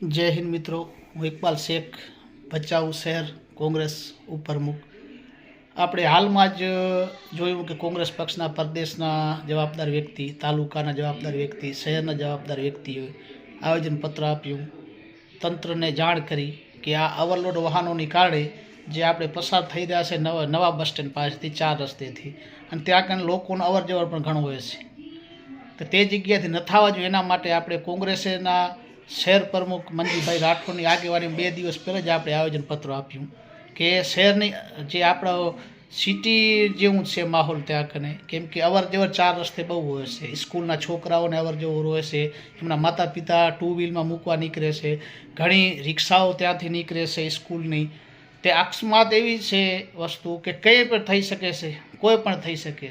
જય હિન્દ મિત્રો, હું ઇકબાલ શેખ, ભચાઉ શહેર, કોંગ્રેસ ઉપપ્રમુખ. આપણે હાલમાં જ જોયું કે કોંગ્રેસ પક્ષના પ્રદેશના જવાબદાર વ્યક્તિ, તાલુકાના જવાબદાર વ્યક્તિ, શહેરના જવાબદાર વ્યક્તિએ આવેદનપત્ર આપ્યું. તંત્રને જાણ કરી કે આ ઓવરલોડ વાહનોની કારણે જે આપણે પસાર થઈ રહ્યા છે નવા નવા બસ સ્ટેન્ડ પાસેથી ચાર રસ્તેથી, અને ત્યાં કારણે લોકોનો અવર જવર પણ ઘણું હોય છે. તો તે જગ્યાએથી ન થવા જોઈએ, એના માટે આપણે કોંગ્રેસના શહેર પ્રમુખ મનજીભાઈ રાઠોડની આગેવાની બે દિવસ પહેલાં જ આપણે આયોજનપત્ર આપ્યું કે શહેરની જે આપણો સિટી જેવું છે માહોલ ત્યાં કને, કેમ કે અવર જવર ચાર રસ્તે બહુ હોય સ્કૂલના છોકરાઓને અવર જવર હોય એમના માતા પિતા ટુ વ્હીલમાં મૂકવા નીકળે છે, ઘણી રિક્ષાઓ ત્યાંથી નીકળે છે સ્કૂલની. તે અકસ્માત એવી છે વસ્તુ કે કંઈ પણ થઈ શકે છે, કોઈ પણ થઈ શકે છે.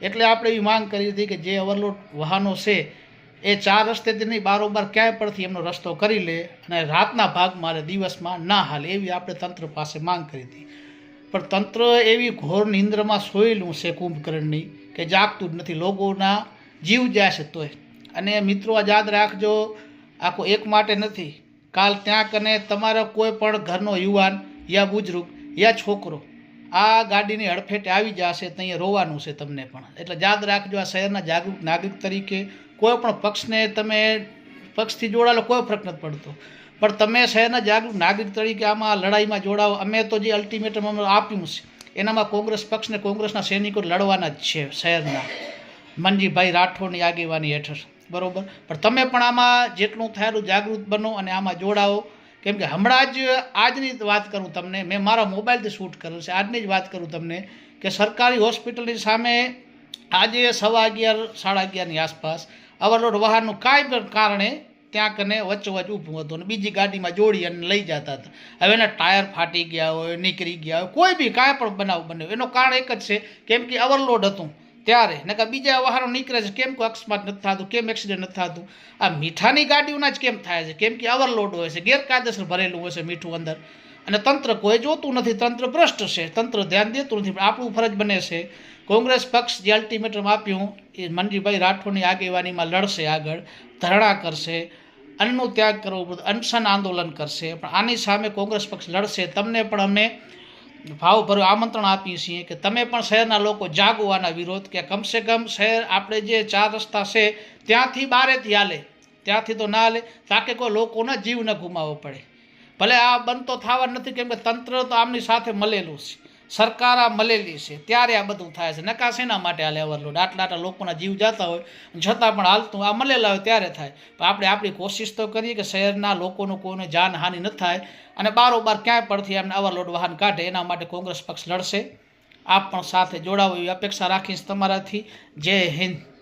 એટલે આપણે એવી માંગ કરી હતી કે જે ઓવરલોડ વાહનો છે એ ચાર રસ્તેથી નહીં બારોબાર ક્યાંય પરથી એમનો રસ્તો કરી લે અને રાતના ભાગમાં અને દિવસમાં ના હાલે એવી આપણે તંત્ર પાસે માંગ કરી હતી. પણ તંત્ર એવી ઘોર નિંદ્રમાં સોયેલું છે કુંભકર્ણની કે જાગતું જ નથી. લોકોના જીવ જાય છે તોય. અને મિત્રો, આ યાદ રાખજો, આખો એક માટે નથી. કાલ ત્યાં કને તમારા કોઈ પણ ઘરનો યુવાન, યા બુજુર્ગ યા છોકરો આ ગાડીની હડફેટે આવી જશે તો અહીંયા રોવાનું છે તમને પણ. એટલે યાદ રાખજો આ શહેરના જાગૃત નાગરિક તરીકે કોઈ પણ પક્ષને તમે પક્ષથી જોડાયેલો કોઈ ફરક નથી પડતો. પણ તમે શહેરના જાગૃત નાગરિક તરીકે આમાં લડાઈમાં જોડાઓ. અમે તો જે અલ્ટિમેટમ અમે આપ્યું છે, એનામાં કોંગ્રેસ પક્ષને કોંગ્રેસના સૈનિકો લડવાના જ છે શહેરના. મનજીભાઈ રાઠોડની આગેવાની હેઠળ. બરાબર? પણ તમે પણ આમાં જેટલું થયેલું જાગૃત બનો અને આમાં જોડાઓ. કેમ કે હમણાં જ આજની વાત કરું તમને, મેં મારા મોબાઈલથી શૂટ કરેલ છે, આજની જ વાત કરું તમને કે સરકારી હોસ્પિટલની સામે આજે સવા અગિયાર, સાડા અગિયારની આસપાસ અવરલોડ વાહનનું કાંઈ પણ કારણે ત્યાં કને વચ્ચોવચ ઊભું હતું અને બીજી ગાડીમાં જોડી અને લઈ જતા હતા. હવે એના ટાયર ફાટી ગયા હોય, નીકળી ગયા હોય, કોઈ બી કાંઈ પણ બનાવ બન્યો એનું કારણ એક જ છે, કેમ કે ઓવરલોડ હતું. ત્યારે, નકર બીજા વાહનો નીકળે છે, કેમ કોઈ અકસ્માત નથી થતું, કેમ એક્સિડન્ટ નથી થતું? આ મીઠાની ગાડીઓના જ કેમ થાય છે? કેમ કે ઓવરલોડ હોય છે, ગેરકાયદેસર ભરેલું હોય છે મીઠું અંદર. અને તંત્ર કોઈ જોતું નથી, તંત્ર ભ્રષ્ટ છે, તંત્ર ધ્યાન દેતું નથી, પણ આપણું ફરજ બને છે. કોંગ્રેસ પક્ષ જે અલ્ટિમેટમ આપ્યું, એ મનજીભાઈ રાઠોડની આગેવાનીમાં લડશે આગળ, ધરણા કરશે, અન્નનો ત્યાગ કરવો અનશન આંદોલન કરશે. પણ આની સામે કોંગ્રેસ પક્ષ લડશે. તમને પણ અમે ભાવભર્યું આમંત્રણ આપીએ છીએ કે તમે પણ શહેરના લોકો જાગો આના વિરોધ કે કમસે કમ શહેર આપણે જે ચાર રસ્તા છે, ત્યાંથી બારેથી હાલે, ત્યાંથી તો ના હાલે, તાકે કોઈ લોકોના જીવ ન ગુમાવવો પડે. ભલે આ બંધ તો થવા નથી, કેમ કે તંત્ર તો આમની સાથે મળેલું છે. સરકાર આ મળેલી છે. ત્યારે આ બધું થાય છે. નકા શેના માટે હાલે ઓવરલોડ આટલા આટલા લોકોના જીવ જતા હોય છતાં પણ હાલતું આ મળેલા હોય ત્યારે થાય. પણ આપણે આપણી કોશિશ તો કરીએ કે શહેરના લોકોનું કોઈને જાનહાનિ ન થાય અને બારોબાર ક્યાંય પરથી એમને ઓવરલોડ વાહન કાઢે. એના માટે કોંગ્રેસ પક્ષ લડશે. આપ પણ સાથે જોડાવો એવી અપેક્ષા રાખીશ તમારાથી. જય હિન્દ.